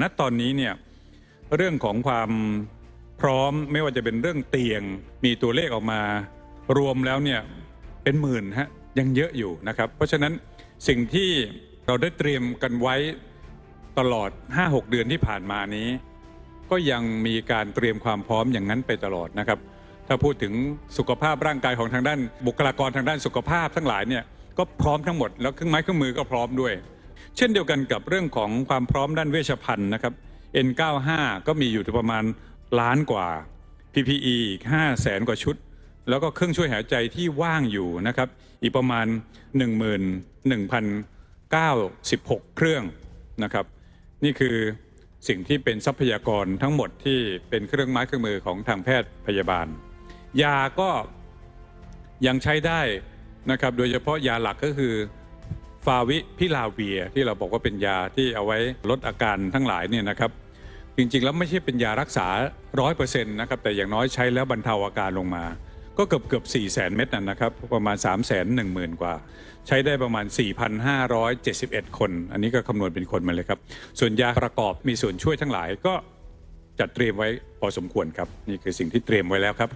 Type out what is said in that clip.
ณตอนนี้เนี่ยเรื่องของความพร้อมไม่ว่าจะเป็นเรื่องเตียงมีตัวเลขออกมารวมแล้วเนี่ยเป็นหมื่นฮะยังเยอะอยู่นะครับ เพราะฉะนั้นสิ่งที่เราได้เตรียมกันไว้ตลอด 5-6 เดือนที่ผ่านมานี้ ก็ยังมีการเตรียมความพร้อมอย่างนั้นไปตลอดนะครับ ถ้าพูดถึงสุขภาพร่างกายของทางด้าน บุคลากรทางด้านสุขภาพทั้งหลายเนี่ยก็พร้อมทั้งหมดแล้วเครื่องไม้เครื่องมือก็พร้อมด้วย เช่นเดียวกันกับเรื่องของความพร้อมด้านเวชภัณฑ์นะครับ N95 ก็มีอยู่ประมาณล้านกว่า PPE อีก5แสนกว่าชุด แล้วก็เครื่องช่วยหายใจที่ว่างอยู่นะครับ อีกประมาณ 11,096 เครื่องนะครับ นี่คือสิ่งที่เป็นทรัพยากรทั้งหมดที่เป็นเครื่องไม้เครื่องมือของทางแพทย์พยาบาล ยาก็ยังใช้ได้นะครับ โดยเฉพาะยาหลักก็คือ ฟาวิพิลาเวียที่เราบอกว่าเป็นยาที่เอาไว้ลดอาการทั้งหลายเนี่ยนะครับ จริงๆ แล้วไม่ใช่เป็นยารักษา 100%นะครับแต่อย่างน้อยใช้แล้วบรรเทาอาการลงมา ก็เกือบเกือบ4 0 0 0 0 เม็ดนั่นนะครับ ประมาณ 3 1 0 0 0 0 กว่า ใช้ได้ประมาณ 4,571 คน อันนี้ก็คำนวณเป็นคนมาเลยครับ ส่วนยาประกอบมีส่วนช่วยทั้งหลายก็จัดเตรียมไว้พอสมควรครับ นี่คือสิ่งที่เตรียมไว้แล้วครับ